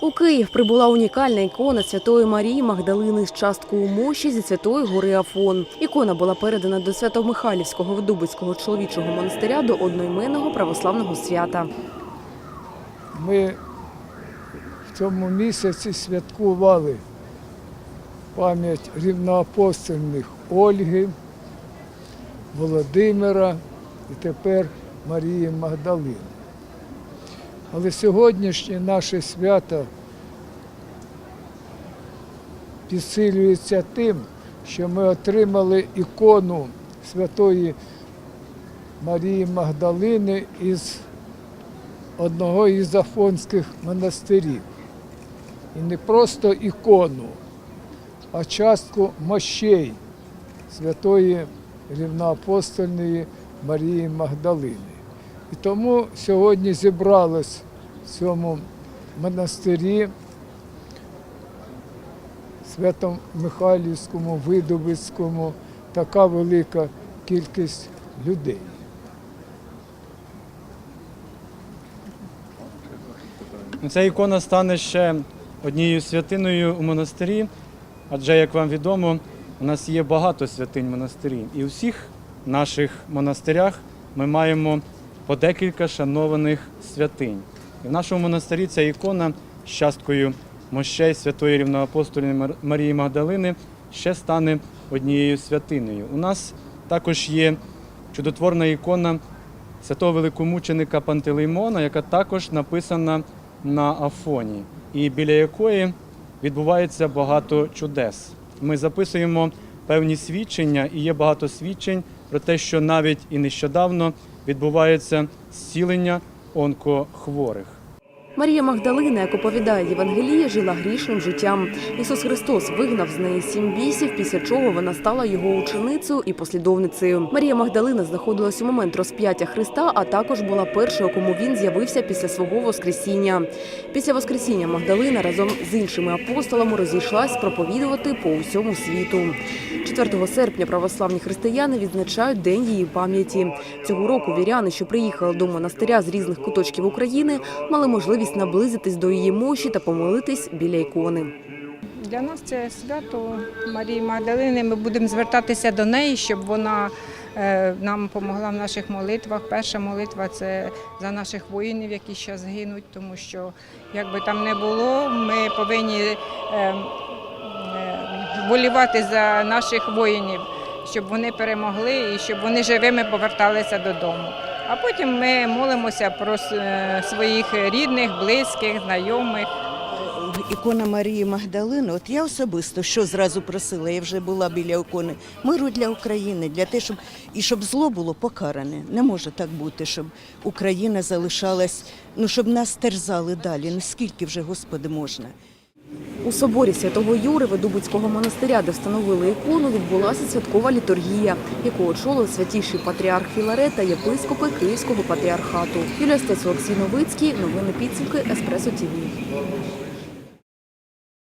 У Київ прибула унікальна ікона Святої Марії Магдалини з часткою мощі зі Святої гори Афон. Ікона була передана до Свято-Михайлівського Видубицького чоловічого монастиря до одноіменного православного свята. Ми в цьому місяці святкували пам'ять рівноапостольних Ольги, Володимира і тепер Марії Магдалини. Але сьогоднішнє наше свято підсилюється тим, що ми отримали ікону Святої Марії Магдалини із одного із афонських монастирів. І не просто ікону, а частку мощей святої рівноапостольної Марії Магдалини. І тому сьогодні зібралось в цьому монастирі Свято-Михайлівському, Видовицькому така велика кількість людей. Ця ікона стане ще однією святиною у монастирі, адже, як вам відомо, у нас є багато святинь монастирів. І у всіх наших монастирях ми маємо по декілька шанованих святинь. І в нашому монастирі ця ікона з часткою мощей святої рівноапостольної Марії Магдалини ще стане однією святиною. У нас також є чудотворна ікона святого великомученика Пантелеймона, яка також написана на Афоні, і біля якої відбувається багато чудес. Ми записуємо певні свідчення, і є багато свідчень про те, що навіть і нещодавно відбувається зцілення онкохворих. Марія Магдалина, як оповідає Євангеліє, жила грішним життям. Ісус Христос вигнав з неї сім бісів, після чого вона стала його ученицею і послідовницею. Марія Магдалина знаходилась у момент розп'яття Христа, а також була першою, кому він з'явився після свого Воскресіння. Після Воскресіння Магдалина разом з іншими апостолами розійшлась проповідувати по усьому світу. 4 серпня православні християни відзначають День її пам'яті. Цього року віряни, що приїхали до монастиря з різних куточків України, мали можливість наблизитись до її мощі та помолитись біля ікони. Для нас це свято Марії Магдалини. Ми будемо звертатися до неї, щоб вона е, нам допомогла в наших молитвах. Перша молитва це за наших воїнів, які зараз гинуть, тому що як би там не було, ми повинні е, е, за наших воїнів, щоб вони перемогли і щоб вони живими поверталися додому. А потім ми молимося про е, своїх рідних, близьких, знайомих. Ікона Марії Магдалини, от я особисто що зразу просила, я вже була біля ікони, миру для України, для те, щоб і щоб зло було покаране. Не може так бути, щоб Україна залишалась, ну щоб нас терзали далі. Ну скільки вже, Господи, можна? У соборі святого Юри Ведубицького монастиря, де встановили ікону, відбулася святкова літургія, яку очолив святіший патріарх Філарет та єпископи Київського патріархату. Юлія Стець, Олексій Новицький. Новини підсумки Еспресо ТІВІ.